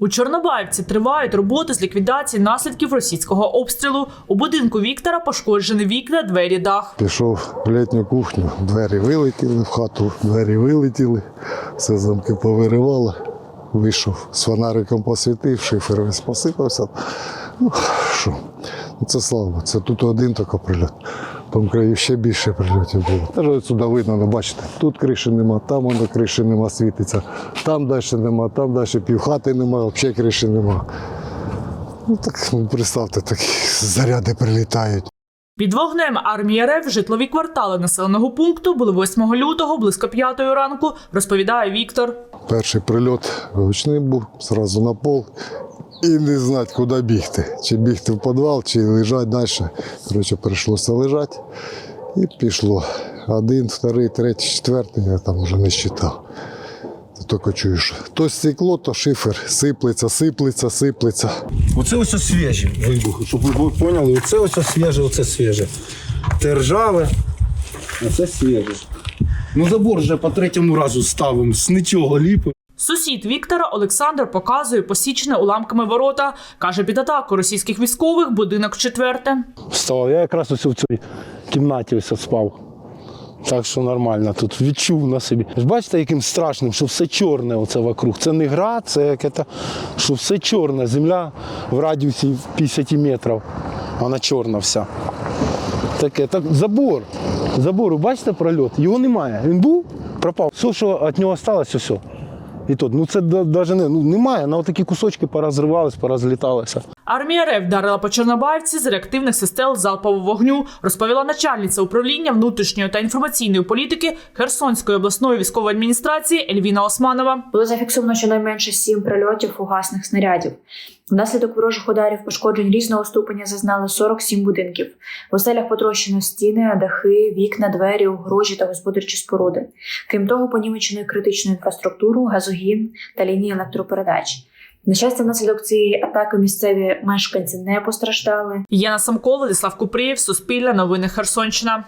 У Чорнобаївці тривають роботи з ліквідації наслідків російського обстрілу. У будинку Віктора пошкоджені вікна, двері, дах. Пішов в літню кухню, двері вилетіли в хату, двері вилетіли, все замки повиривало. Вийшов з фонариком посвітив, шифер весь посипався. Ну, що, ну, це слава, це тут один тільки прильот. Тому краю ще більше прильотів було. Навіть сюди видно, ну, бачите, тут криші нема, там воно криші нема, світиться, там далі нема, там далі півхати нема, взагалі криші нема. Ну так ну, представте, такі заряди прилітають. Під вогнем армії РФ житлові квартали населеного пункту були 8 лютого близько 5 ранку, розповідає Віктор. Перший прильот гучним був, зразу на пол. І не знати, куди бігти. Чи бігти в підвал, чи лежати далі. Коротше, прийшлося лежати. І пішло. Один, вторий, третій, четвертий, я там вже не вважав. Тільки чуєш, то стекло, то шифер, сиплеться, сиплеться, сиплеться. Оце ось свіжі вибухи, щоб ви поняли, оце ось свіже, оце свіже. Те ржаве, а свіже. Ну забор вже по третьому разу ставимо, з нічого ліпимо. Сусід Віктора Олександр показує посічене уламками ворота. Каже, під атаку російських військових будинок четверте. Вставав. Я якраз ось в цій кімнаті ось спав. Так що нормально тут відчув на собі. Бачите, яким страшним, що все чорне оце вокруг. Це не гра, це яке то, що все чорне. Земля в радіусі 50 метрів. Вона чорна вся. Таке, так, забор. Забор, ви бачите прольот? Його немає. Він був, пропав. Все, що від нього залишилося, все. І тут, ну це навіть не, ну, немає, на такі кусочки порозривались, порозліталися. Армія РФ вдарила по Чорнобаївці з реактивних систем залпового вогню, розповіла начальниця управління внутрішньої та інформаційної політики Херсонської обласної військової адміністрації Ельвіна Османова. Було зафіксовано щонайменше сім прильотів фугасних снарядів. Внаслідок ворожих ударів пошкоджень різного ступеня зазнали 47 будинків. В оселях потрощено стіни, дахи, вікна, двері, огорожі та господарчі споруди. Крім того, понівечено критичну інфраструктуру, газогін та лінії електропередач. На щастя, внаслідок цієї атаки місцеві мешканці не постраждали. Яна Самко, Владислав Купрієв, Суспільне новини Херсонщина.